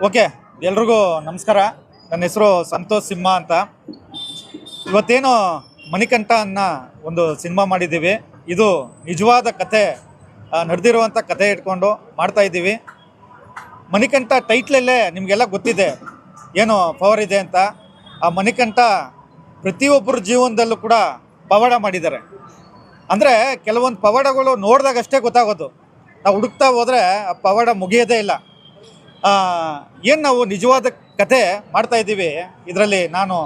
Okay, ಎಲ್ರಿಗೂ ನಮಸ್ಕಾರ. ನನ್ನ ಹೆಸರು ಸಂತೋಷ್ ಸಿಂಹ ಅಂತ. ಇವತ್ತೇನು ಮಣಿಕಂಠ ಅನ್ನ ಒಂದು ಸಿನಿಮಾ ಮಾಡಿದ್ದೀವಿ. ಇದು ನಿಜವಾದ ಕತೆ ನಡೆದಿರುವಂಥ ಕತೆ ಇಟ್ಕೊಂಡು ಮಾಡ್ತಾ ಇದ್ದೀವಿ. ಮಣಿಕಂಠ ಟೈಟ್ಲಲ್ಲೇ ನಿಮಗೆಲ್ಲ ಗೊತ್ತಿದೆ. ಏನು ಪವರ್ ಇದೆ ಅಂತ. ಆ ಮಣಿಕಂಠ ಪ್ರತಿಯೊಬ್ಬರ ಜೀವನದಲ್ಲೂ ಕೂಡ ಪವಾಡ ಮಾಡಿದ್ದಾರೆ. ಅಂದರೆ ಕೆಲವೊಂದು ಪವಾಡಗಳು ನೋಡಿದಾಗಷ್ಟೇ ಗೊತ್ತಾಗೋದು. ನಾವು ಹುಡುಕ್ತಾ ಹೋದರೆ ಆ ಪವಾಡ ಮುಗಿಯೋದೇ ಇಲ್ಲ. ಏನು ನಾವು ನಿಜವಾದ ಕತೆ ಮಾಡ್ತಾ ಇದ್ದೀವಿ, ಇದರಲ್ಲಿ ನಾನು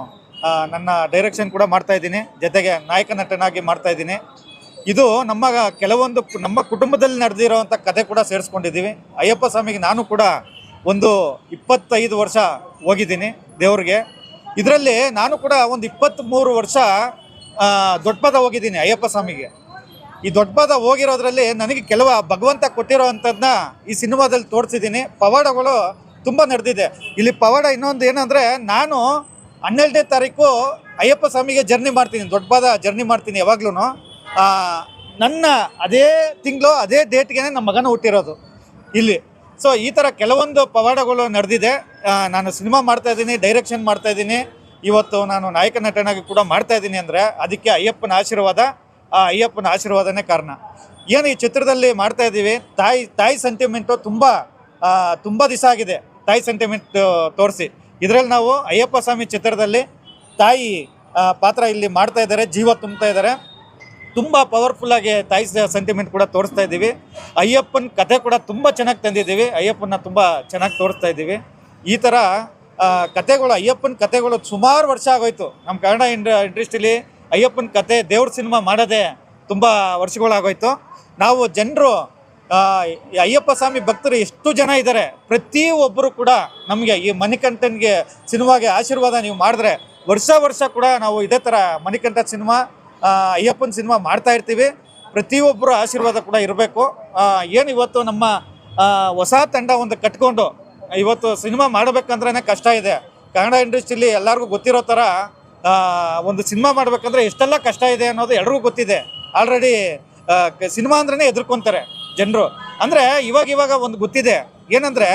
ನನ್ನ ಡೈರೆಕ್ಷನ್ ಕೂಡ ಮಾಡ್ತಾ ಇದ್ದೀನಿ, ಜೊತೆಗೆ ನಾಯಕ ನಟನಾಗಿ ಮಾಡ್ತಾ ಇದ್ದೀನಿ. ಇದು ನಮ್ಮ ಕೆಲವೊಂದು ನಮ್ಮ ಕುಟುಂಬದಲ್ಲಿ ನಡೆದಿರೋವಂಥ ಕತೆ ಕೂಡ ಸೇರಿಸ್ಕೊಂಡಿದ್ದೀವಿ. ಅಯ್ಯಪ್ಪ ಸ್ವಾಮಿಗೆ ನಾನು ಕೂಡ ಒಂದು ಇಪ್ಪತ್ತೈದು ವರ್ಷ ಹೋಗಿದ್ದೀನಿ ದೇವ್ರಿಗೆ. ಇದರಲ್ಲಿ ನಾನು ಕೂಡ ಒಂದು ಇಪ್ಪತ್ತ್ಮೂರು ವರ್ಷ ದೊಡ್ಡಪದ ಹೋಗಿದ್ದೀನಿ ಅಯ್ಯಪ್ಪ ಸ್ವಾಮಿಗೆ. ಈ ದೊಡ್ಡಪದ ಹೋಗಿರೋದ್ರಲ್ಲಿ ನನಗೆ ಕೆಲವು ಭಗವಂತ ಕೊಟ್ಟಿರೋ ಅಂಥದ್ದನ್ನ ಈ ಸಿನಿಮಾದಲ್ಲಿ ತೋರಿಸಿದ್ದೀನಿ. ಪವಾಡಗಳು ತುಂಬ ನಡೆದಿದೆ. ಇಲ್ಲಿ ಪವಾಡ ಇನ್ನೊಂದು ಏನಂದರೆ ನಾನು ಹನ್ನೆರಡನೇ ತಾರೀಕು ಅಯ್ಯಪ್ಪ ಸ್ವಾಮಿಗೆ ಜರ್ನಿ ಮಾಡ್ತೀನಿ. ದೊಡ್ಡಬಾದ ಜರ್ನಿ ಮಾಡ್ತೀನಿ ಯಾವಾಗ್ಲೂ ನನ್ನ ಅದೇ ತಿಂಗಳು, ಅದೇ ಡೇಟ್ಗೆ ನಮ್ಮ ಮಗನ ಹುಟ್ಟಿರೋದು ಇಲ್ಲಿ. ಸೊ ಈ ಥರ ಕೆಲವೊಂದು ಪವಾಡಗಳು ನಡೆದಿದೆ. ನಾನು ಸಿನಿಮಾ ಮಾಡ್ತಾ ಇದ್ದೀನಿ ಡೈರೆಕ್ಷನ್ ಮಾಡ್ತಾ ಇದ್ದೀನಿ. ಇವತ್ತು ನಾನು ನಾಯಕ ನಟನಾಗಿ ಕೂಡ ಮಾಡ್ತಾ ಇದ್ದೀನಿ ಅಂದರೆ ಅದಕ್ಕೆ ಅಯ್ಯಪ್ಪನ ಆಶೀರ್ವಾದ. ಆ ಅಯ್ಯಪ್ಪನ ಆಶೀರ್ವಾದನೇ ಕಾರಣ. ಏನು ಈ ಚಿತ್ರದಲ್ಲಿ ಮಾಡ್ತಾ ಇದ್ದೀವಿ, ತಾಯಿ ತಾಯಿ ಸೆಂಟಿಮೆಂಟು ತುಂಬ ತುಂಬ ದಿವಸ ಆಗಿದೆ. ತಾಯಿ ಸೆಂಟಿಮೆಂಟ್ ತೋರಿಸಿ. ಇದರಲ್ಲಿ ನಾವು ಅಯ್ಯಪ್ಪ ಸ್ವಾಮಿ ಚಿತ್ರದಲ್ಲಿ ತಾಯಿ ಪಾತ್ರ ಇಲ್ಲಿ ಮಾಡ್ತಾ ಇದ್ದಾರೆ, ಜೀವ ತುಂಬ್ತಾ ಇದ್ದಾರೆ. ತುಂಬ ಪವರ್ಫುಲ್ಲಾಗಿ ತಾಯಿ ಸೆಂಟಿಮೆಂಟ್ ಕೂಡ ತೋರಿಸ್ತಾ ಇದ್ದೀವಿ. ಅಯ್ಯಪ್ಪನ ಕತೆ ಕೂಡ ತುಂಬ ಚೆನ್ನಾಗಿ ತಂದಿದ್ದೀವಿ. ಅಯ್ಯಪ್ಪನ ತುಂಬ ಚೆನ್ನಾಗಿ ತೋರಿಸ್ತಾ ಇದ್ದೀವಿ. ಈ ಥರ ಕತೆಗಳು ಅಯ್ಯಪ್ಪನ ಕತೆಗಳು ಸುಮಾರು ವರ್ಷ ಆಗೋಯ್ತು. ನಮ್ಮ ಕನ್ನಡ ಇಂಡ, ಇಂಡಸ್ಟ್ರಿಲಿ ಅಯ್ಯಪ್ಪನ ಕತೆ ದೇವ್ರ ಸಿನಿಮಾ ಮಾಡೋದೇ ತುಂಬ ವರ್ಷಗಳಾಗೋಯ್ತು. ನಾವು ಜನರು ಅಯ್ಯಪ್ಪ ಸ್ವಾಮಿ ಭಕ್ತರು ಎಷ್ಟು ಜನ ಇದ್ದಾರೆ ಪ್ರತಿಯೊಬ್ಬರು ಕೂಡ ನಮಗೆ ಈ ಮಣಿಕಂಠನ್ಗೆ ಸಿನಿಮಾಗೆ ಆಶೀರ್ವಾದ ನೀವು ಮಾಡಿದ್ರೆ ವರ್ಷ ವರ್ಷ ಕೂಡ ನಾವು ಇದೇ ಥರ ಮಣಿಕಂಠ ಸಿನಿಮಾ ಅಯ್ಯಪ್ಪನ ಸಿನಿಮಾ ಮಾಡ್ತಾ ಇರ್ತೀವಿ. ಪ್ರತಿಯೊಬ್ಬರು ಆಶೀರ್ವಾದ ಕೂಡ ಇರಬೇಕು. ಏನು ಇವತ್ತು ನಮ್ಮ ಹೊಸ ತಂಡ ಒಂದು ಕಟ್ಕೊಂಡು ಇವತ್ತು ಸಿನಿಮಾ ಮಾಡಬೇಕಂದ್ರೇ ಕಷ್ಟ ಇದೆ. ಕನ್ನಡ ಇಂಡಸ್ಟ್ರಿಲಿ ಎಲ್ಲರಿಗೂ ಗೊತ್ತಿರೋ ಥರ ಒಂದು ಸಿನಿಮಾ ಮಾಡ್ಬೇಕಂದ್ರೆ ಎಷ್ಟೆಲ್ಲ ಕಷ್ಟ ಇದೆ ಅನ್ನೋದು ಎಲ್ರಿಗೂ ಗೊತ್ತಿದೆ. ಆಲ್ರೆಡಿ ಸಿನಿಮಾ ಅಂದ್ರೆ ಎದುರ್ಕೊಂತಾರೆ ಜನರು. ಅಂದರೆ ಇವಾಗ ಇವಾಗ ಒಂದು ಗೊತ್ತಿದೆ. ಏನಂದರೆ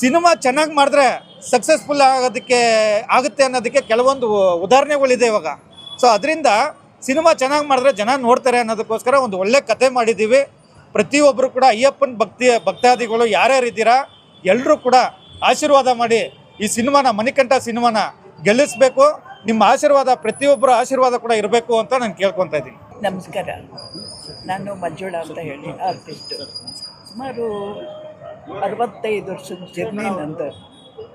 ಸಿನಿಮಾ ಚೆನ್ನಾಗಿ ಮಾಡಿದ್ರೆ ಸಕ್ಸಸ್ಫುಲ್ ಆಗೋದಕ್ಕೆ, ಆಗುತ್ತೆ ಅನ್ನೋದಕ್ಕೆ ಕೆಲವೊಂದು ಉದಾಹರಣೆಗಳಿದೆ ಇವಾಗ. ಸೊ ಅದರಿಂದ ಸಿನಿಮಾ ಚೆನ್ನಾಗಿ ಮಾಡಿದ್ರೆ ಜನ ನೋಡ್ತಾರೆ ಅನ್ನೋದಕ್ಕೋಸ್ಕರ ಒಂದು ಒಳ್ಳೆ ಕತೆ ಮಾಡಿದ್ದೀವಿ. ಪ್ರತಿಯೊಬ್ಬರು ಕೂಡ ಅಯ್ಯಪ್ಪನ ಭಕ್ತಿ, ಭಕ್ತಾದಿಗಳು ಯಾರ್ಯಾರು ಇದ್ದೀರಾ ಎಲ್ಲರೂ ಕೂಡ ಆಶೀರ್ವಾದ ಮಾಡಿ ಈ ಸಿನಿಮಾನ, ಮಣಿಕಂಠ ಸಿನಿಮಾನ ಗೆಲ್ಲಿಸ್ಬೇಕು. ನಿಮ್ಮ ಆಶೀರ್ವಾದ ಪ್ರತಿಯೊಬ್ಬರ ಆಶೀರ್ವಾದ ಕೂಡ ಇರಬೇಕು ಅಂತ ನಾನು ಕೇಳ್ಕೊತಾ ಇದ್ದೀನಿ. ನಮಸ್ಕಾರ. ನಾನು ಮಂಜುಳಾ ಅಂತ ಹೇಳಿ ಆರ್ಟಿಸ್ಟ್ ಸುಮಾರು ಅರವತ್ತೈದು ವರ್ಷದ ಜರ್ನಿ ನಂದು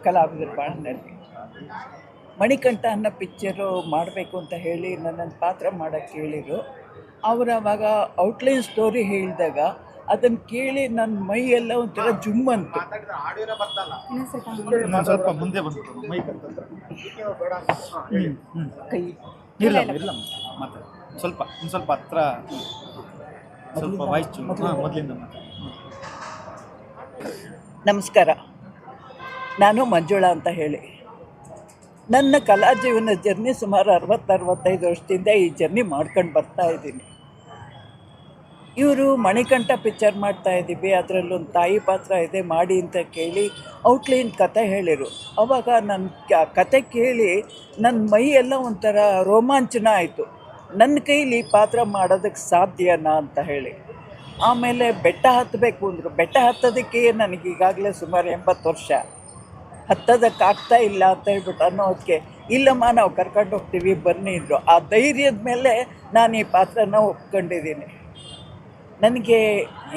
ಕಲಾವಿದರ ಬಾಳಿನಲ್ಲಿ. ಮಣಿಕಂಠ ಅನ್ನೋ ಪಿಕ್ಚರು ಮಾಡಬೇಕು ಅಂತ ಹೇಳಿ ನನ್ನನ್ನು ಪಾತ್ರ ಮಾಡೋಕ್ಕೆ ಹೇಳಿದರು. ಅವರು ಅವಾಗ ಔಟ್ಲೈನ್ ಸ್ಟೋರಿ ಹೇಳಿದಾಗ ಅದನ್ನು ಕೇಳಿ ನನ್ನ ಮೈ ಎಲ್ಲ ಒಂಥರ ಜುಮ್ ಅಂತು. ಕೈ ಇಲ್ಲ ಇಲ್ಲ. ಮಾತಾಡಿ ಸ್ವಲ್ಪ ಒಂದು ಸ್ವಲ್ಪ ಹತ್ರ. ಸ್ವಲ್ಪ ವಾಯ್ಸ್ ಮೊದಲಿಂದ? ನಮಸ್ಕಾರ. ನಾನು ಮಂಜುಳಾ ಅಂತ ಹೇಳಿ. ನನ್ನ ಕಲಾ ಜೀವನ ಜರ್ನಿ ಸುಮಾರು ಅರವತ್ತು ಅರವತ್ತೈದು ವರ್ಷದಿಂದ ಈ ಜರ್ನಿ ಮಾಡ್ಕೊಂಡು ಬರ್ತಾ ಇದ್ದೀನಿ. ಇವರು ಮಣಿಕಂಠ ಪಿಕ್ಚರ್ ಮಾಡ್ತಾ ಇದ್ದೀವಿ, ಅದರಲ್ಲೊಂದು ತಾಯಿ ಪಾತ್ರ ಇದೆ, ಮಾಡಿ ಅಂತ ಕೇಳಿ ಔಟ್ಲೈನ್ ಕತೆ ಹೇಳಿರು. ಅವಾಗ ನನ್ನ ಕತೆ ಕೇಳಿ ನನ್ನ ಮೈ ಎಲ್ಲ ಒಂಥರ ರೋಮಾಂಚನ ಆಯಿತು. ನನ್ನ ಕೈಲಿ ಪಾತ್ರ ಮಾಡೋದಕ್ಕೆ ಸಾಧ್ಯನಾ ಅಂತ ಹೇಳಿ. ಆಮೇಲೆ ಬೆಟ್ಟ ಹತ್ತಬೇಕು ಅಂದರು. ಬೆಟ್ಟ ಹತ್ತೋದಕ್ಕೆ ನನಗೆ ಈಗಾಗಲೇ ಸುಮಾರು ಎಂಬತ್ತು ವರ್ಷ. ಹತ್ತೋದಕ್ಕಾಗ್ತಾ ಇಲ್ಲ ಅಂತ ಹೇಳ್ಬಿಟ್ಟು ಅನ್ನೋದಕ್ಕೆ ಇಲ್ಲಮ್ಮ ನಾವು ಕರ್ಕೊಂಡು ಹೋಗ್ತೀವಿ ಬನ್ನಿ ಅಂದರು. ಆ ಧೈರ್ಯದ ಮೇಲೆ ನಾನು ಈ ಪಾತ್ರನ ಒಪ್ಕೊಂಡಿದ್ದೀನಿ. ನನಗೆ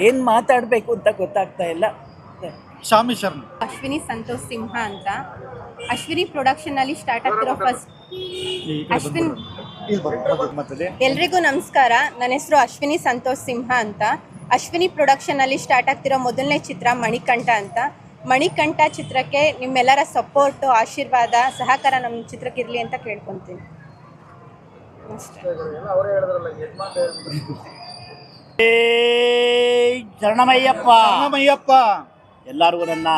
ಏನು ಮಾತಾಡಬೇಕು ಅಂತ ಗೊತ್ತಾಗ್ತಾ ಇಲ್ಲ. ಶಾಮಿ ಶರ್ಮ ಅಶ್ವಿನಿ ಸಂತೋಷ್ ಸಿಂಹ ಅಂತ. ಅಶ್ವಿನಿ ಪ್ರೊಡಕ್ಷನ್ ಅಲ್ಲಿ ಸ್ಟಾರ್ಟ್ ಆಗ್ತಿರೋ ಫಸ್ಟ್ ಅಶ್ವಿನ್ ಎಲ್ರಿಗೂ ನಮಸ್ಕಾರ. ನನ್ನ ಹೆಸರು ಅಶ್ವಿನಿ ಸಂತೋಷ್ ಸಿಂಹ ಅಂತ. ಅಶ್ವಿನಿ ಪ್ರೊಡಕ್ಷನ್ ಅಲ್ಲಿ ಸ್ಟಾರ್ಟ್ ಆಗ್ತಿರೋ ಮೊದಲನೇ ಚಿತ್ರ ಮಣಿಕಂಠ ಅಂತ. ಮಣಿಕಂಠ ಚಿತ್ರಕ್ಕೆ ನಿಮ್ಮೆಲ್ಲರ ಸಪೋರ್ಟು ಆಶೀರ್ವಾದ ಸಹಕಾರ ನಮ್ಮ ಚಿತ್ರಕ್ಕೆ ಇರಲಿ ಅಂತ ಕೇಳ್ಕೊತೀನಿ. ಅಷ್ಟೇ. ಶರಣಮಯ್ಯಪ್ಪ. ಶರಣಮಯ್ಯಪ್ಪ. ಎಲ್ಲರಿಗೂ ನನ್ನ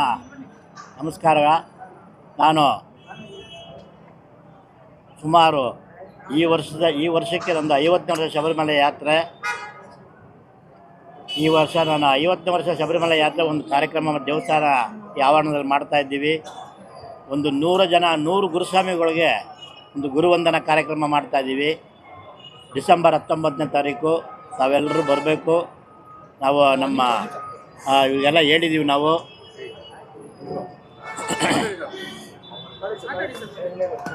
ನಮಸ್ಕಾರ ನಾನು ಸುಮಾರು ಈ ವರ್ಷದ ಈ ವರ್ಷಕ್ಕೆ ನಂದು ಐವತ್ತನೇ ವರ್ಷ ಶಬರಿಮಲೆ ಯಾತ್ರೆ. ಈ ವರ್ಷ ನಾನು ಐವತ್ತನೇ ವರ್ಷ ಶಬರಿಮಲೆ ಯಾತ್ರೆ ಒಂದು ಕಾರ್ಯಕ್ರಮ ದೇವಸ್ಥಾನ ಈ ಆವರಣದಲ್ಲಿ ಮಾಡ್ತಾ ಇದ್ದೀವಿ. ಒಂದು ನೂರು ಜನ ನೂರು ಗುರುಸ್ವಾಮಿಗಳಿಗೆ ಒಂದು ಗುರುವಂದನ ಕಾರ್ಯಕ್ರಮ ಮಾಡ್ತಾ ಇದ್ದೀವಿ. ಡಿಸೆಂಬರ್ ಹತ್ತೊಂಬತ್ತನೇ ತಾರೀಕು. ತಾವೆಲ್ಲರೂ ಬರಬೇಕು. ನಾವು ನಮ್ಮ ಇವೆಲ್ಲ ಹೇಳಿದ್ದೀವಿ ನಾವು.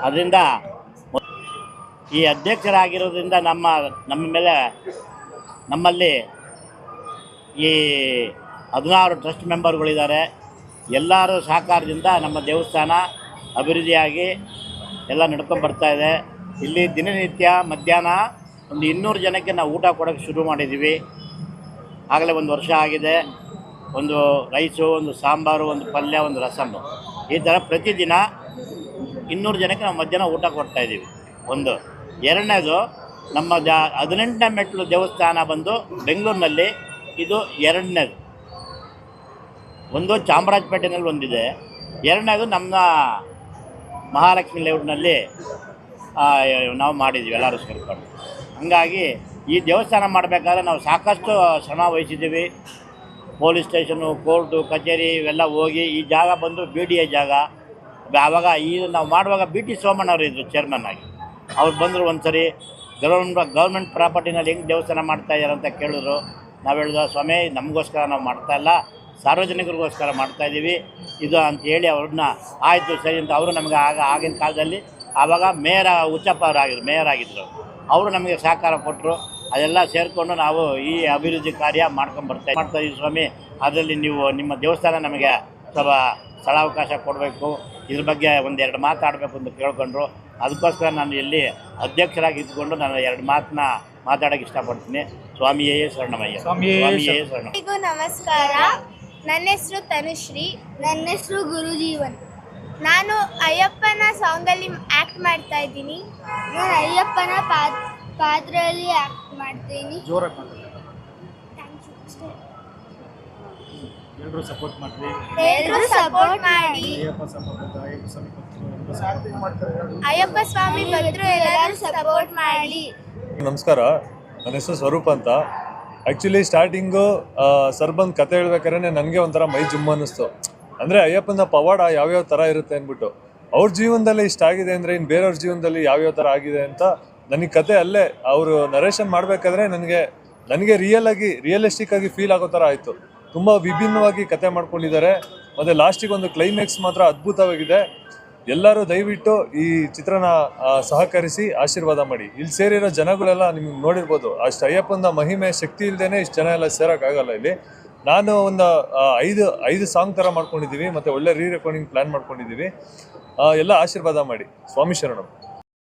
ಅದರಿಂದ ಈ ಅಧ್ಯಕ್ಷರಾಗಿರೋದ್ರಿಂದ ನಮ್ಮ ನಮ್ಮ ಮೇಲೆ ನಮ್ಮಲ್ಲಿ ಈ ಹದಿನಾರು ಟ್ರಸ್ಟ್ ಮೆಂಬರ್ಗಳಿದ್ದಾರೆ. ಎಲ್ಲರ ಸಹಕಾರದಿಂದ ನಮ್ಮ ದೇವಸ್ಥಾನ ಅಭಿವೃದ್ಧಿಯಾಗಿ ಎಲ್ಲ ನಡ್ಕೊಂಡು ಬರ್ತಾ ಇದೆ. ಇಲ್ಲಿ ದಿನನಿತ್ಯ ಮಧ್ಯಾಹ್ನ ಒಂದು ಇನ್ನೂರು ಜನಕ್ಕೆ ನಾವು ಊಟ ಕೊಡೋಕ್ಕೆ ಶುರು ಮಾಡಿದ್ದೀವಿ. ಆಗಲೇ ಒಂದು ವರ್ಷ ಆಗಿದೆ. ಒಂದು ರೈಸು, ಒಂದು ಸಾಂಬಾರು, ಒಂದು ಪಲ್ಯ, ಒಂದು ರಸಮ್ಮು ಈ ಥರ ಪ್ರತಿದಿನ ಇನ್ನೂರು ಜನಕ್ಕೆ ನಾವು ಮಧ್ಯಾಹ್ನ ಊಟ ಕೊಡ್ತಾ ಇದ್ದೀವಿ. ಒಂದು. ಎರಡನೇದು, ನಮ್ಮ ದ ಹದಿನೆಂಟನೇ ಮೆಟ್ಲು ದೇವಸ್ಥಾನ ಬಂದು ಬೆಂಗಳೂರಿನಲ್ಲಿ ಇದು ಎರಡನೇದು. ಒಂದು ಚಾಮರಾಜಪೇಟೆಯಲ್ಲಿ ಒಂದಿದೆ. ಎರಡನೇದು ನಮ್ಮ ಮಹಾಲಕ್ಷ್ಮಿ ಲೇಔಟ್ನಲ್ಲಿ ನಾವು ಮಾಡಿದ್ದೀವಿ ಎಲ್ಲರೂ ಸೇರಿಕೊಂಡು. ಹಂಗಾಗಿ ಈ ದೇವಸ್ಥಾನ ಮಾಡಬೇಕಾದ್ರೆ ನಾವು ಸಾಕಷ್ಟು ಶ್ರಮ ವಹಿಸಿದ್ದೀವಿ. ಪೊಲೀಸ್ ಸ್ಟೇಷನು, ಕೋರ್ಟು, ಕಚೇರಿ ಇವೆಲ್ಲ ಹೋಗಿ ಈ ಜಾಗ ಬಂದು ಬಿ ಡಿ ಎ ಜಾಗ. ಆವಾಗ ಈ ನಾವು ಮಾಡುವಾಗ ಬಿ ಟಿ ಸೋಮಣ್ಣವ್ರು ಇದ್ದರು ಚೇರ್ಮನ್ ಆಗಿ. ಅವ್ರು ಬಂದರು ಒಂದು ಸರಿ ಗೌರ್ಮೆಂಟ್ ಗೌರ್ಮೆಂಟ್ ಪ್ರಾಪರ್ಟಿನಲ್ಲಿ ಹೆಂಗೆ ದೇವಸ್ಥಾನ ಮಾಡ್ತಾ ಇದ್ದಾರೆ ಅಂತ ಕೇಳಿದ್ರು. ನಾವು ಹೇಳಿದ ಸ್ವಾಮಿ, ನಮಗೋಸ್ಕರ ನಾವು ಮಾಡ್ತಾ ಇಲ್ಲ. ಸಾರ್ವಜನಿಕರಿಗೋಸ್ಕರ ಮಾಡ್ತಾ ಇದ್ದೀವಿ ಇದು ಅಂತ ಹೇಳಿ ಅವ್ರನ್ನ, ಆಯಿತು ಸರಿ ಅಂತ ಅವರು ನಮಗೆ ಆಗ, ಆಗಿನ ಕಾಲದಲ್ಲಿ ಆವಾಗ ಮೇಯರ್, ಉಚ್ಚಪ್ಪ ಅವರು ಆಗಿದ್ರು, ಮೇಯರ್ ಆಗಿದ್ದರು ಅವರು ನಮಗೆ ಸಹಕಾರ ಕೊಟ್ಟರು. ಅದೆಲ್ಲ ಸೇರಿಕೊಂಡು ನಾವು ಈ ಅಭಿವೃದ್ಧಿ ಕಾರ್ಯ ಮಾಡ್ಕೊಂಡು ಬರ್ತಾ ಮಾಡ್ತಾ ಇದ್ದೀವಿ ಸ್ವಾಮಿ. ಅದರಲ್ಲಿ ನೀವು ನಿಮ್ಮ ದೇವಸ್ಥಾನ ನಮಗೆ ಸ್ವಲ್ಪ ಸ್ಥಳಾವಕಾಶ ಕೊಡಬೇಕು. ಇದ್ರ ಬಗ್ಗೆ ಒಂದೆರಡು ಮಾತಾಡಬೇಕು ಅಂತ ಕೇಳ್ಕೊಂಡ್ರು. ಅದಕ್ಕೋಸ್ಕರ ನಾನು ಇಲ್ಲಿ ಅಧ್ಯಕ್ಷರಾಗಿ ಇದ್ಕೊಂಡು ನಾನು ಎರಡು ಮಾತನ್ನ ಮಾತಾಡೋಕೆ ಇಷ್ಟಪಡ್ತೀನಿ. ಸ್ವಾಮಿಯೇ ಶರಣಮಯ್ಯ. ಸ್ವಾಮಿಯೇ ಶರಣಿಗೂ ಶರಣ. ನಮಸ್ಕಾರ. ನನ್ನ ಹೆಸರು ತನುಶ್ರೀ. ನನ್ನ ಹೆಸರು ಗುರುಜೀವನ್. ನಾನು ಅಯ್ಯಪ್ಪನ ಸಾಂಗಲ್ಲಿ ಆ್ಯಕ್ಟ್ ಮಾಡ್ತಾ ಇದ್ದೀನಿ. ನಾನು ಅಯ್ಯಪ್ಪನ ಪಾತ್ ಪಾತ್ರೆಯಲ್ಲಿ ಆಕ್ಟ್ ಮಾಡ್ತೀನಿ. ಜೋರಾಗಿ ಎಲ್ಲರೂ ಸಪೋರ್ಟ್ ಮಾಡ್ರಿ. ಎಲ್ಲರೂ ಸಪೋರ್ಟ್ ಮಾಡಿ. ಅಯ್ಯಪ್ಪ ಸಪೋರ್ಟ್ ಅಯ್ಯಪ್ಪ ಸಪೋರ್ಟ್ ಅಯ್ಯಪ್ಪ ಸ್ವಾಮಿ ಎಲ್ಲರೂ ಎಲ್ಲರೂ ಸಪೋರ್ಟ್ ಮಾಡಿ. ನಮಸ್ಕಾರ. ನನ್ನ ಹೆಸರು ಸ್ವರೂಪ್ ಅಂತ. ಆ್ಯಕ್ಚುಲಿ ಸ್ಟಾರ್ಟಿಂಗು ಸರ್ ಬಂದು ಕತೆ ಹೇಳ್ಬೇಕಾದ್ರೆ ನನಗೆ ಒಂಥರ ಮೈ ಜುಮ್ ಅನ್ನಿಸ್ತು ಅಂದರೆ ಅಯ್ಯಪ್ಪನ ಪವಾಡ ಯಾವ್ಯಾವ ಥರ ಇರುತ್ತೆ ಅಂದ್ಬಿಟ್ಟು, ಅವ್ರ ಜೀವನದಲ್ಲಿ ಇಷ್ಟ ಆಗಿದೆ ಅಂದರೆ ಇನ್ನು ಬೇರೆಯವ್ರ ಜೀವನದಲ್ಲಿ ಯಾವ್ಯಾವ ಥರ ಆಗಿದೆ ಅಂತ ನನಗೆ ಕತೆ ಅಲ್ಲೇ ಅವರು ನರೇಷನ್ ಮಾಡಬೇಕಾದ್ರೆ ನನಗೆ ನನಗೆ ರಿಯಲ್ ಆಗಿ ರಿಯಲಿಸ್ಟಿಕ್ ಆಗಿ ಫೀಲ್ ಆಗೋ ಥರ ಆಯಿತು. ತುಂಬ ವಿಭಿನ್ನವಾಗಿ ಕತೆ ಮಾಡ್ಕೊಂಡಿದ್ದಾರೆ. ಮತ್ತು ಲಾಸ್ಟಿಗೆ ಒಂದು ಕ್ಲೈಮ್ಯಾಕ್ಸ್ ಮಾತ್ರ ಅದ್ಭುತವಾಗಿದೆ. ಎಲ್ಲರೂ ದಯವಿಟ್ಟು ಈ ಚಿತ್ರನ ಸಹಕರಿಸಿ ಆಶೀರ್ವಾದ ಮಾಡಿ. ಇಲ್ಲಿ ಸೇರಿರೋ ಜನಗಳೆಲ್ಲ ನಿಮ್ಗೆ ನೋಡಿರ್ಬೋದು. ಅಷ್ಟು ಅಯ್ಯಪ್ಪನ ಮಹಿಮೆ, ಶಕ್ತಿ ಇಲ್ದೇನೆ ಇಷ್ಟು ಜನ ಎಲ್ಲ ಸೇರೋಕ್ಕಾಗಲ್ಲ ಇಲ್ಲಿ. ನಾನು ಒಂದು ಐದು ಐದು ಸಾಂಗ್ ಥರ ಮಾಡ್ಕೊಂಡಿದ್ದೀವಿ, ಮತ್ತು ಒಳ್ಳೆ ರೀ ರೆಕಾರ್ಡಿಂಗ್ ಪ್ಲ್ಯಾನ್ ಮಾಡ್ಕೊಂಡಿದ್ದೀವಿ ಎಲ್ಲ ಆಶೀರ್ವಾದ ಮಾಡಿ. ಸ್ವಾಮಿ ಶರಣಂ.